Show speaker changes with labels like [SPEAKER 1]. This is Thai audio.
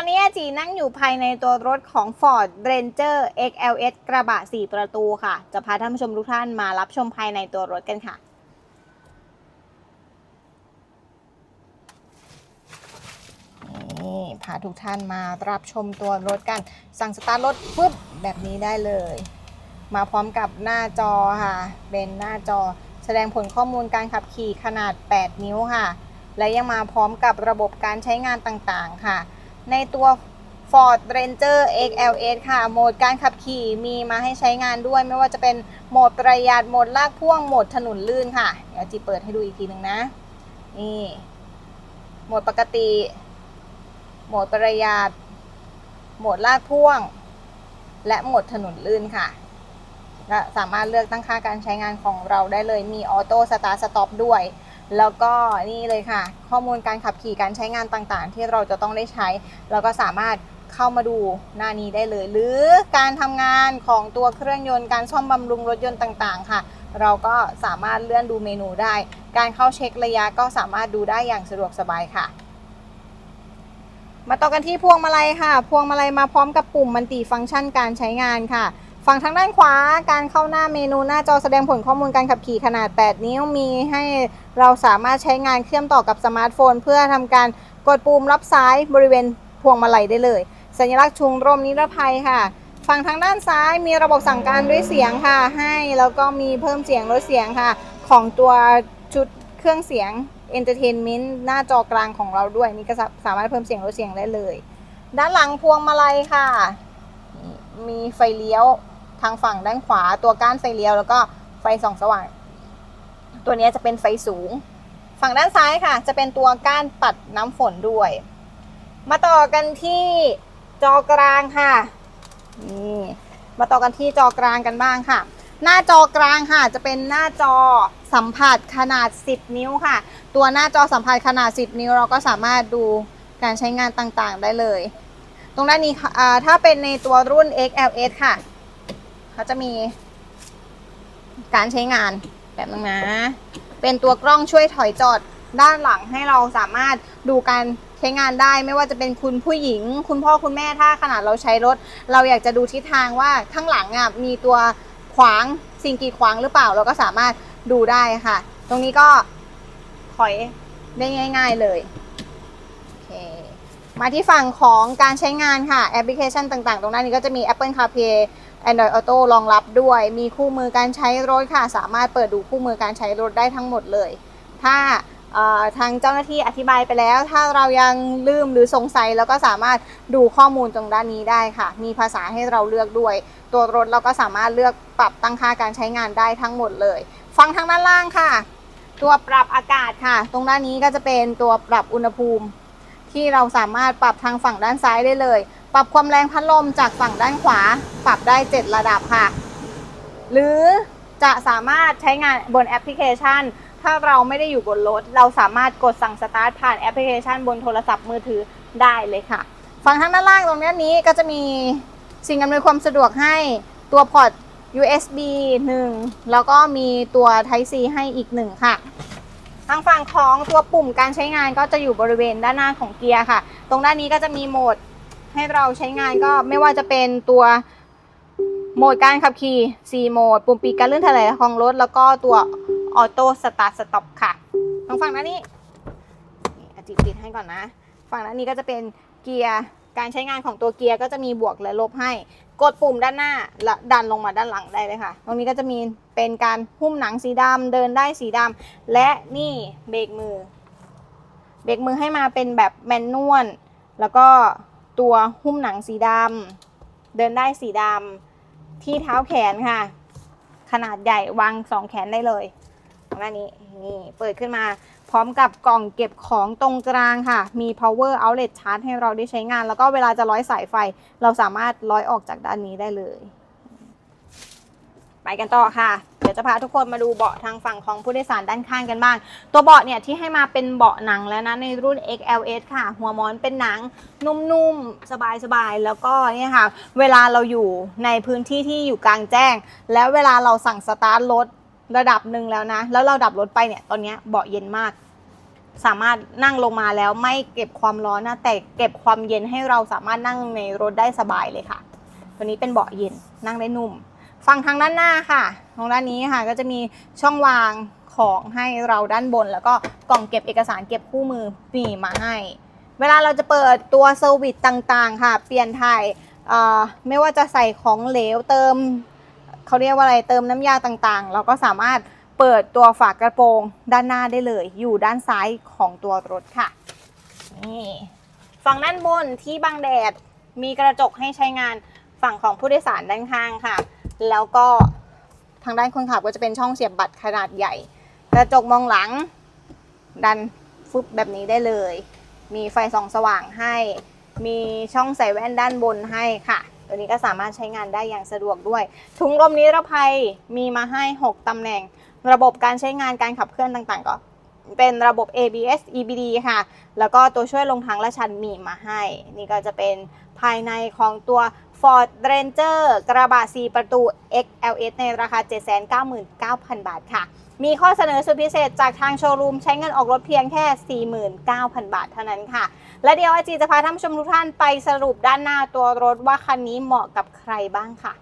[SPEAKER 1] อนนี้อาจีนั่งอยู่ภายในตัวรถของ Ford Ranger XLS กระบะ 4 ประตูค่ะ จะพาท่านผู้ชมทุกท่านมารับชมภายในตัวรถกันค่ะนี่พาทุกท่านมารับชมตัวรถกัน สั่งสตาร์ทรถปุ๊บแบบนี้ได้เลย มาพร้อมกับหน้าจอค่ะ เป็นหน้าจอแสดงผลข้อมูลการขับขี่ขนาด 8 นิ้วค่ะ และยังมาพร้อมกับระบบการใช้งานต่างๆค่ะ ในตัว Ford Ranger XLS ค่ะ โหมดการขับขี่มีมาให้ใช้งานด้วย ไม่ว่าจะเป็นโหมดประหยัด โหมดลากพ่วง โหมดถนนลื่นค่ะ เดี๋ยวจีเปิดให้ดูอีกทีหนึ่งนะ นี่ โหมดปกติ โหมดประหยัด โหมดลากพ่วง และโหมดถนนลื่นค่ะ และสามารถเลือกตั้งค่าการใช้งานของเราได้เลย มีออโต้สตาร์สต็อปด้วย แล้วก็นี่เลยค่ะ ข้อมูลการขับขี่การใช้งานต่างๆ ที่เราจะต้องได้ใช้เราก็สามารถเข้ามาดูหน้านี้ได้เลย หรือการทำงานของตัวเครื่องยนต์การซ่อมบำรุงรถยนต์ต่างๆ ค่ะ เราก็สามารถเลื่อนดูเมนูได้ การเข้าเช็คระยะก็สามารถดูได้อย่างสะดวกสบายค่ะ มาต่อกันที่พวงมาลัยค่ะ พวงมาลัยมาพร้อมกับปุ่มมัลติฟังก์ชันการใช้งานค่ะ ฝั่งทางด้านขวาการเข้าหน้าเมนูหน้าจอแสดงผลข้อมูลการขับขี่ขนาด 8 นิ้วมีให้เราสามารถใช้งานเชื่อมต่อกับสมาร์ทโฟน เพื่อทำการกดปุ่มรับซ้ายบริเวณพวงมาลัยได้เลย สัญลักษณ์ชุงร่มนิรภัยค่ะ ฝั่งทางด้านซ้ายมีระบบสั่งการด้วยเสียงค่ะ ให้แล้วก็มีเพิ่มเสียงลดเสียงค่ะ ของตัวชุดเครื่องเสียง Entertainment หน้าจอกลางของเราด้วยนี่ก็สาสามารถเพิ่มเสียงลดเสียงได้เลย ด้านหลังพวงมาลัยค่ะ มีไฟเลี้ยว ทางฝั่งด้านขวาตัวก้านไฟเลี้ยว แล้วก็ไฟส่องสว่าง ตัวนี้จะเป็นไฟสูง ฝั่งด้านซ้ายค่ะ จะเป็นตัวก้านปัดน้ำฝนด้วย มาต่อกันที่จอกลางค่ะนี่มาต่อกันที่จอกลางกันบ้างค่ะ หน้าจอกลางค่ะ จะเป็นหน้าจอสัมผัสขนาด 10 นิ้วค่ะ ตัวหน้าจอสัมผัสขนาด 10 นิ้ว เราก็สามารถดูการใช้งานต่างๆได้เลย ตรงด้านนี้ค่ะถ้าเป็นในตัวรุ่น XLS ค่ะ เขาจะมีการใช้งานแบบนึงนะ เป็นตัวกล้องช่วยถอยจอดด้านหลังให้เราสามารถดูการใช้งานได้ไม่ว่าจะเป็นคุณผู้หญิง คุณพ่อคุณแม่ถ้าขนาดเราใช้รถ เราอยากจะดูทิศทางว่าข้างหลังอะมีตัวขวางสิ่งกีดขวางหรือเปล่า เราก็สามารถดูได้ค่ะ ตรงนี้ก็ถอยได้ง่าย ๆเลย มาที่ฝั่งของการใช้งานค่ะแอปพลิเคชันต่างๆ ตรงนั้นนี้ก็จะมี Apple CarPlay Android Auto รองรับด้วย มีคู่มือการใช้รถค่ะ สามารถเปิดดูคู่มือการใช้รถได้ทั้งหมดเลย ถ้าทางเจ้าหน้าที่อธิบายไปแล้ว ถ้าเรายังลืมหรือสงสัยเราก็สามารถดูข้อมูลตรงด้านนี้ได้ค่ะ มีภาษาให้เราเลือกด้วย ตัวรถเราก็สามารถเลือกปรับตั้งค่าการใช้งานได้ทั้งหมดเลย ฟังทางด้านล่างค่ะ ตัวปรับอากาศค่ะ ตรงด้านนี้ก็จะเป็นตัวปรับอุณหภูมิ ที่เราสามารถปรับทางฝั่งด้านซ้ายได้เลย ปรับความแรงพัดลมจากฝั่งด้านขวา ปรับได้ 7 ระดับค่ะ หรือจะสามารถใช้งานบนแอปพลิเคชัน ถ้าเราไม่ได้อยู่บนรถ เราสามารถกดสั่งสตาร์ทผ่านแอปพลิเคชัน บนโทรศัพท์มือถือได้เลยค่ะ ฝั่งทางด้านล่างตรงนี้ก็จะมีสิ่งอำนวยความสะดวกให้ตัวพอร์ต USB 1 แล้วก็มีตัว Type C ให้อีก 1 ค่ะ ทางฝั่งของตัวปุ่มการใช้งานก็จะอยู่บริเวณด้านหน้าของเกียร์ค่ะ ตรงด้านนี้ก็จะมีโหมดให้เราใช้งานก็ไม่ว่าจะเป็นตัวโหมดการขับขี่ 4 โหมด ปุ่มปีกการเลื่อนถลายของรถ แล้วก็ตัวออโต้สตาร์ทสต็อปค่ะ ทางฝั่งด้านนี้นี่อจิปิดให้ก่อนนะ ฝั่งด้านนี้ก็จะเป็นเกียร์ การใช้งานของตัวเกียร์ก็จะมีบวกและลบให้ กดปุ่มด้านหน้าและดันลงมาด้านหลังได้เลยค่ะ ตรงนี้ก็จะมีเป็นการหุ้มหนังสีดำเดินได้สีดำและนี่เบรกมือ เบรกมือให้มาเป็นแบบแมนนวลแล้วก็ตัวหุ้มหนังสีดำเดินได้สีดำที่เท้าแขนค่ะ ขนาดใหญ่วางสองแขนได้เลย ตรงหน้านี้นี่เปิดขึ้นมาพร้อมกับกล่องเก็บของตรงกลางค่ะ มี power outlet charge ให้เราได้ใช้งาน แล้วก็เวลาจะร้อยสายไฟ เราสามารถร้อยออกจากด้านนี้ได้เลย ไปกันต่อค่ะ เดี๋ยวจะพาทุกคนมาดูเบาะทางฝั่งของผู้โดยสารด้านข้างกันบ้าง ตัวเบาะเนี่ยที่ให้มาเป็นเบาะหนังแล้วนะในรุ่น XLS ค่ะ หัวหมอนเป็นหนังนุ่มๆ สบายๆ แล้วก็เนี่ยค่ะ เวลาเราอยู่ในพื้นที่ที่อยู่กลางแจ้ง แล้วเวลาเราสั่งสตาร์ทรถ ระดับหนึ่งแล้วนะ แล้วเราดับรถไปเนี่ย ตอนนี้เบาะเย็นมาก สามารถนั่งลงมาแล้วไม่เก็บความร้อนนะ แต่เก็บความเย็นให้เราสามารถนั่งในรถได้สบายเลยค่ะ ตัวนี้เป็นเบาะเย็นนั่งได้นุ่ม ฝั่งทางด้านหน้าค่ะ ตรงด้านนี้ค่ะก็จะมีช่องวางของให้เราด้านบน แล้วก็กล่องเก็บเอกสารเก็บคู่มือมีมาให้ เวลาเราจะเปิดตัวเซอร์วิสต่างๆ ค่ะ เปลี่ยนถ่ายอ่อไม่ว่าจะใส่ของเหลวเติม เขาเรียกว่าอะไรเติมน้ำยาต่างๆ เราก็สามารถเปิดตัวฝากระโปรงด้านหน้าได้เลย อยู่ด้านซ้ายของตัวรถค่ะนี่ฝั่งด้านบนที่บังแดดมีกระจกให้ใช้งานฝั่งของผู้โดยสารด้านข้างค่ะ แล้วก็ทางด้านคนขับก็จะเป็นช่องเสียบบัตรขนาดใหญ่ กระจกมองหลัง ดันฟึบแบบนี้ได้เลย มีไฟส่องสว่างให้ มีช่องใส่แว่นด้านบนให้ค่ะ ตัวนี้ก็สามารถใช้งานได้อย่างสะดวกด้วย ถุงลมนิรภัยมีมาให้ 6 ตำแหน่ง ระบบการใช้งานการขับเคลื่อนต่างๆ ก็เป็นระบบ ABS EBD ค่ะ แล้วก็ตัวช่วยลงทางละชันมีมาให้ นี่ก็จะเป็นภายในของตัว Ford Ranger กระบะ 4 ประตู XLS ในราคา 799,000 บาทค่ะ มีข้อเสนอสุดพิเศษจากทางโชว์รูมใช้เงินออกรถเพียงแค่ 49,000 บาทเท่านั้นค่ะ และเดี๋ยวอาจีจะพาท่านผู้ชมทุกท่านไปสรุปด้านหน้าตัวรถว่าคันนี้เหมาะกับใครบ้างค่ะ